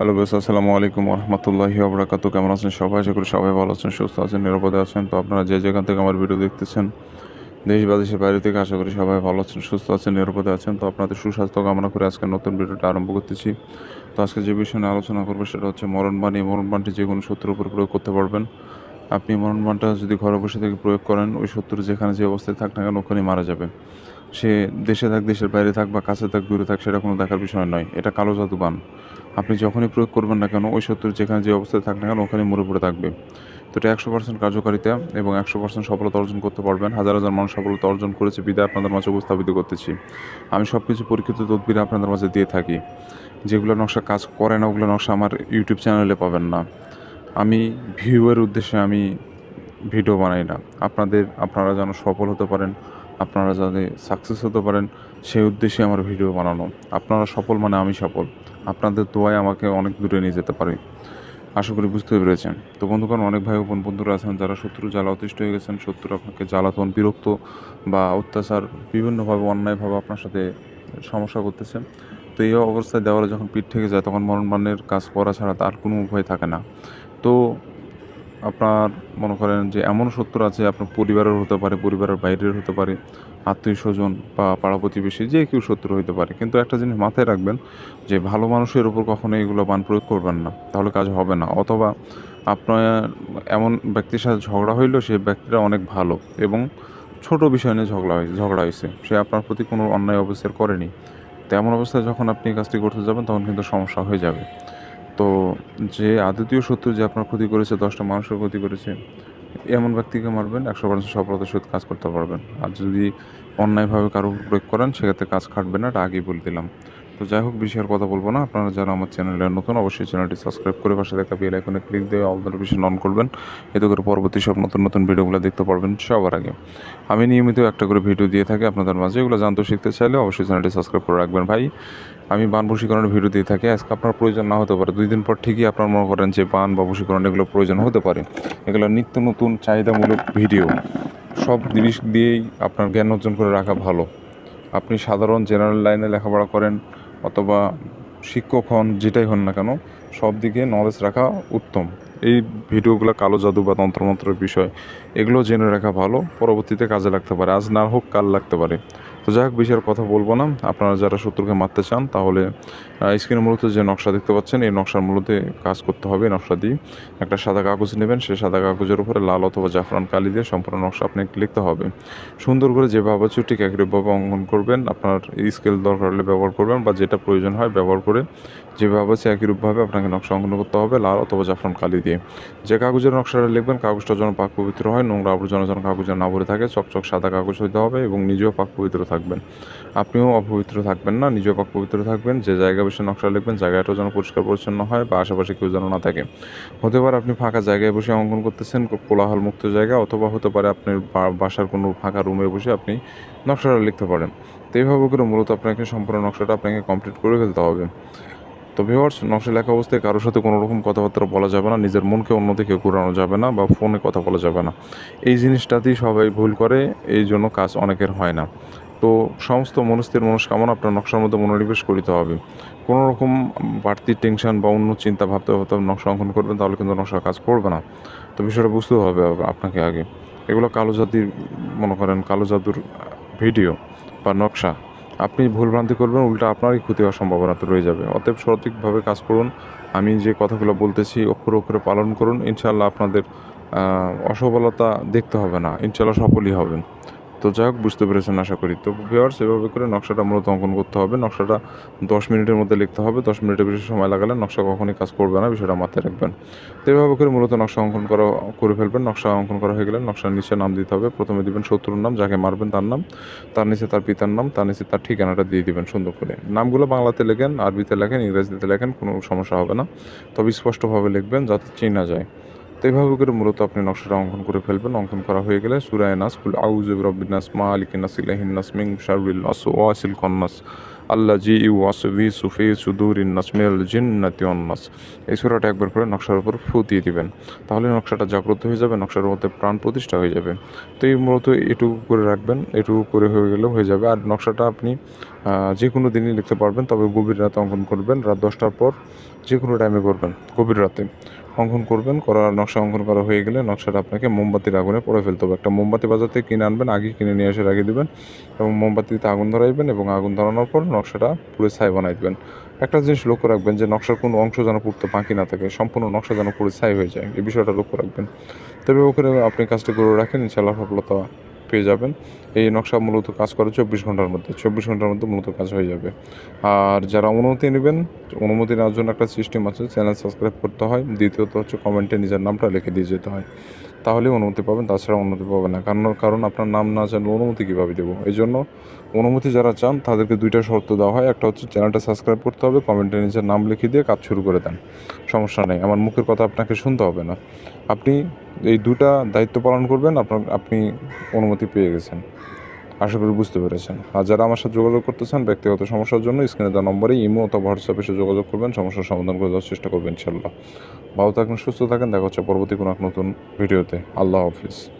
Hello base আসসালামু আলাইকুম রহমতুল্লাহি আবরাকাতু কেমন আছেন সবাই? আশা করি সবাই ভালো আছেন, সুস্থ আছেন, নিরাপদে আছেন। তো আপনারা যে যেখান থেকে আমার ভিডিও দেখতেছেন, দেশ বা দেশের বাইরে থেকে, আশা করি সবাই ভালো আছেন, সুস্থ আছেন, নিরাপদে আছেন। তো আপনাদের সুস্বাস্থ্য কামনা করে আজকে নতুন ভিডিওটা আরম্ভ করতেছি। তো আজকে যে বিষয় নিয়ে আলোচনা করব, সেটা হচ্ছে মরণবাণ মরণবাণটি যে কোনো শত্রুর উপর প্রয়োগ করতে পারবেন। আপনি মরণবাণটা যদি ঘরে বসে থেকে প্রয়োগ করেন, ওই শত্রু যেখানে যে অবস্থায় থাক না কেন, ওখানেই মারা যাবে। সে দেশে থাক, দেশের বাইরে থাক বা কাছে থাক, দূরে থাক, সেটা কোনো দেখার বিষয় নয়। এটা কালো জাদু বান আপনি যখনই প্রয়োগ করবেন না কেন, ওই শত্রু যেখানে যে অবস্থায় থাক না কেন ওখানে মরে পড়ে থাকবে। তো এটা একশো পার্সেন্ট কার্যকারিতা এবং একশো পার্সেন্ট সফলতা অর্জন করতে পারবেন। হাজার হাজার মানুষ সফলতা অর্জন করেছে, বিদায় আপনাদের মাঝে উপস্থাপিত করতেছি। আমি সব কিছু পরীক্ষিত তদবির আপনাদের মাঝে দিয়ে থাকি। যেগুলো নকশা কাজ করে না, ওগুলো নকশা আমার ইউটিউব চ্যানেলে পাবেন না। আমি ভিউয়ের উদ্দেশ্যে আমি ভিডিও বানাই না। আপনাদের, আপনারা যেন সফল হতে পারেন। আপনারা যাতে সাকসেস হতে পারেন, সেই উদ্দেশ্যে আমার ভিডিও বানানো। আপনারা সফল মানে আমি সফল। আপনাদের দোয়ায় আমাকে অনেক দূরে নিয়ে যেতে পারে। আশা করি বুঝতে পেরেছেন। তো বন্ধুগণ, অনেক ভাই বোন বন্ধুরা আছেন যারা শত্রু জ্বালা অতিষ্ঠ হয়ে গেছেন শত্রু আপনাকে জ্বালাতন, বিরক্ত বা অত্যাচার বিভিন্নভাবে, অন্যায়ভাবে আপনার সাথে সমস্যা করতেছে। তো এই অবস্থায় দেওয়ালে যখন পিঠ থেকে যায়, তখন মরণবানের কাজ করা ছাড়া তার কোনো উপায় থাকে না। তো আপনার মনে করেন যে এমন শত্রু আছে, আপনার পরিবারের হতে পারে, পরিবারের বাইরের হতে পারে, আত্মীয় স্বজন বা পাড়া প্রতিবেশী, যে কেউ শত্রু হতে পারে। কিন্তু একটা জিনিস মাথায় রাখবেন যে ভালো মানুষের ওপর কখনো এগুলো বান প্রয়োগ করবেন না, তাহলে কাজ হবে না। অথবা আপনার এমন ব্যক্তির সাথে ঝগড়া হইল সেই ব্যক্তিটা অনেক ভালো এবং ছোট বিষয় নিয়ে ঝগড়া হয়েছে ঝগড়া হয়েছে সে আপনার প্রতি কোনো অন্যায় অবস্থার করেনি। তেমন অবস্থায় যখন আপনি কাজটি করতে যাবেন, তখন কিন্তু সমস্যা হয়ে যাবে। তো যে আদতীয় শত্রু যে আপনার ক্ষতি করেছে, দশটা মানুষের ক্ষতি করেছে, এমন ব্যক্তিকে মারবেন, একশো পার্সেন্ট সফলতার সহিত কাজ করতে পারবেন। আর যদি অন্যায়ভাবে কারও প্রয়োগ করেন, সেক্ষেত্রে কাজ খাটবে না, এটা আগেই বলে দিলাম। তো যাই হোক বিষয়ের কথা বলব না। আপনারা যারা আমার চ্যানেলে নতুন, অবশ্যই চ্যানেলটি সাবস্ক্রাইব করে পাশে দেখা বেল আইকনে ক্লিক দিয়ে অল নোটিফিকেশন অন করবেন। এতে করে পরবর্তী সব নতুন নতুন ভিডিওগুলো দেখতে পারবেন সবার আগে। আমি নিয়মিত একটা করে ভিডিও দিয়ে থাকি, আপনাদের মাঝে। এগুলো জানতে শিখতে চাইলে অবশ্যই চ্যানেলটি সাবস্ক্রাইব করে রাখবেন। ভাই, আমি বান বশীকরণের ভিডিও দিয়ে থাকি। আজকে আপনার প্রয়োজন না হতে পারে। দুই দিন পর ঠিকই আপনার মনে করেন যে বান বা বশীকরণ এগুলো প্রয়োজন হতে পারে। এগুলো নিত্য নতুন, চাহিদামূলক ভিডিও। সব জিনিস দিয়েই আপনার জ্ঞান অর্জন করে রাখা ভালো। আপনি সাধারণ জেনারেল লাইনে লেখাপড়া করেন অথবা শিক্ষক হন, যেটাই হন না কেন, সব দিকে নলেজ রাখা উত্তম। এই ভিডিওগুলো কালো জাদু বা তন্ত্রমন্ত্রের বিষয়, এগুলো জেনে রাখা ভালো, পরবর্তীতে কাজে লাগতে পারে। আজ না হোক, কাল লাগতে পারে। তো যাই হোক, বিষয়ের কথা বলব না। আপনারা যারা শত্রুকে মারতে চান, তাহলে স্ক্রিনে মূলত যে নকশা দেখতে পাচ্ছেন, এই নকশার মূলত কাজ করতে হবে নকশা দিয়ে। একটা সাদা কাগজ নেবেন, সেই সাদা কাগজের উপরে লাল অথবা জাফরান কালি দিয়ে সম্পূর্ণ নকশা আপনাকে লিখতে হবে। সুন্দর করে যেভাবে আছে ঠিক একইভাবে অঙ্কন করবেন, আপনার স্কেল দরকার হলে ব্যবহার করবেন বা যেটা প্রয়োজন হয় ব্যবহার করে যেভাবে আছে একই রূপভাবে আপনাকে নকশা অঙ্কন করতে হবে, লাল অথবা জাফরান কালি দিয়ে। যে কাগজের নকশাটা লিখবেন, কাগজটা যেন পাক পবিত্র হয়, নোংরা আবর্জনা যেন কাগজে না ভরে থাকে, চকচক সাদা কাগজ হইতে হবে এবং নিজেও পাক পবিত্র থাকবেন। আপনিও অপবিত্র থাকবেন না, নিজেও পাক পবিত্র থাকবেন। যে জায়গা বসে নকশা লিখবেন, জায়গাটাও যেন পরিষ্কার পরিচ্ছন্ন হয় বা আশেপাশে কেউ যেন না থাকে। হতে পারে আপনি ফাঁকা জায়গায় বসে অঙ্কন করতেছেন কোলাহল মুক্ত জায়গা, অথবা হতে পারে আপনি বাসার কোনো ফাঁকা রুমে বসে আপনি নকশাটা লিখতে পারেন। তো এইভাবে করে মূলত আপনাকে সম্পূর্ণ নকশাটা আপনাকে কমপ্লিট করে ফেলতে হবে। তো ভিওয়ার্স নকশা লেখা অবস্থায় কারোর সাথে কোনো রকম কথাবার্তা বলা যাবে না, নিজের মনকে অন্যদিকে ঘুরানো যাবে না বা ফোনে কথা বলা যাবে না। এই জিনিসটাতেই সবাই ভুল করে, এই জন্য কাজ অনেকের হয় না। তো সমস্ত মনস্থির মনস্কামনা আপনার নকশার মধ্যে মনোনিবেশ করিতে হবে। কোনো রকম বাড়তি টেনশন বা অন্য চিন্তা ভাবতে ভাবতে নকশা অঙ্কন করবেন, তাহলে কিন্তু নকশা কাজ করবে না। তো বিষয়টা বুঝতে হবে আপনাকে আগে। এগুলো কালো জাতির, মনে করেন কালো জাদুর ভিডিও বা নকশা। আপনি ভুলভ্রান্তি করবেন, উল্টা আপনারই ক্ষতি হওয়ার সম্ভাবনা তো রয়ে যাবে। অতএব সঠিকভাবে কাজ করুন। আমি যে কথাগুলো বলতেছি, অক্ষর অক্ষরে পালন করুন। ইনশাল্লাহ আপনাদের অসফলতা দেখতে হবে না। ইনশাল্লাহ সফলই হবেন। তো যাই হোক, বুঝতে পেরেছেন, আশা করি। তো ভিওয়ার্স এভাবে করে নকশাটা মূলত অঙ্কন করতে হবে। নকশাটা দশ মিনিটের মধ্যে লিখতে হবে। দশ মিনিটের বেশি সময় লাগালে নকশা কখনই কাজ করবে না, বিষয়টা মাথায় রাখবেন। তো এভাবে করে মূলত নকশা অঙ্কন করা, করে ফেলবেন। নকশা অঙ্কন করা হয়ে গেলে নকশার নিচে নাম দিতে হবে। প্রথমে দিবেন শত্রুর নাম, যাকে মারবেন তার নাম। তার নিচে তার পিতার নাম, তার নিচে তার ঠিকানাটা দিয়ে দিবেন সুন্দর করে। নামগুলো বাংলাতে লেখেন, আরবিতে লেখেন, ইংরেজিতে লেখেন, কোনো সমস্যা হবে না। তবে স্পষ্টভাবে লিখবেন যাতে চেনা যায়। তো এইভাবে করে মূলত আপনি নকশাটা অঙ্কন করে ফেলবেন। অঙ্কন করা হয়ে গেলে সুরায় নাস ফুল আউজ রব্বিনাস মা আলিকিনাস ইলাহিনাস ইলাহিন নাস মিং শারুল নাস ওয়াসিল কন্নাস আল্লাহ জি ইউ ওয়াসবি সুফি সুদুরিন নাস মিল জিন্নাতি অন্নাস এই সুরাটা একবার করে নকশার উপর ফু দিয়ে দিবেন। তাহলে নকশাটা জাগ্রত হয়ে যাবে, নকশার মধ্যে প্রাণ প্রতিষ্ঠা হয়ে যাবে। তো এই মূলত এটুকু করে রাখবেন, এটুকু করে হয়ে গেলেও হয়ে যাবে। আর নকশাটা আপনি যে কোনো দিনই লিখতে পারবেন, তবে গভীর রাতে অঙ্কন করবেন। রাত দশটার পর যে কোনো টাইমে করবেন, গভীর রাতে। অঙ্কন করবেন করার নকশা অঙ্কন করা হয়ে গেলে নকশাটা আপনাকে মোমবাতির আগুনে পড়ে ফেলতে হবে। একটা মোমবাতি বাজার থেকে কিনে আনবেন, আগে কিনে নিয়ে এসে রাখিয়ে দেবেন এবং মোমবাতিতে আগুন ধরাইবেন এবং আগুন ধরানোর পর নকশাটা পুরো ছাই বানাই দেবেন। একটা জিনিস লক্ষ্য রাখবেন যে নকশার কোনো অংশ যেন পড়তে বাকি না থাকে, সম্পূর্ণ নকশা যেন পুরো ছাই হয়ে যায়, এই বিষয়টা লক্ষ্য রাখবেন। তবে ওখানে আপনি কাজটা করে রাখেন ইনশাল্লাহ সফলতা পেয়ে যাবেন। এই নকশা মূলত কাজ করে চব্বিশ ঘণ্টার মধ্যে, চব্বিশ ঘণ্টার মধ্যে মূলত কাজ হয়ে যাবে। আর যারা অনুমতি নেবেন, অনুমতি নেওয়ার জন্য একটা সিস্টেম আছে চ্যানেল সাবস্ক্রাইব করতে হয়। দ্বিতীয়ত হচ্ছে কমেন্টে নিজের নামটা লিখে দিয়ে যেতে হয়। তাহলেই অনুমতি পাবেন, তাছাড়া অনুমতি পাবেন না। কারণ কারণ আপনার নাম না জানলে অনুমতি কীভাবে দেবো? এই জন্য অনুমতি যারা চান, তাদেরকে দুইটা শর্ত দেওয়া হয়। একটা হচ্ছে চ্যানেলটা সাবস্ক্রাইব করতে হবে কমেন্টে নিজের নাম লিখে দিয়ে কাজ শুরু করে দেন। সমস্যা নেই, আমার মুখের কথা আপনাকে শুনতে হবে না। আপনি এই দুটা দায়িত্ব পালন করবেন, আপনার, আপনি অনুমতি পেয়ে গেছেন। আশা করি বুঝতে পেরেছেন। আর যারা আমার সাথে যোগাযোগ করতে চান ব্যক্তিগত সমস্যার জন্য স্ক্রিনে দেওয়া নম্বরে ইমো অথবা হোয়াটসঅ্যাপে এসে যোগাযোগ করবেন, সমস্যার সমাধান করে দেওয়ার চেষ্টা করবেন ইনশাল্লাহ ভালো থাকেন সুস্থ থাকেন দেখা হচ্ছে পরবর্তী কোনো এক নতুন ভিডিওতে। আল্লাহ হাফিজ।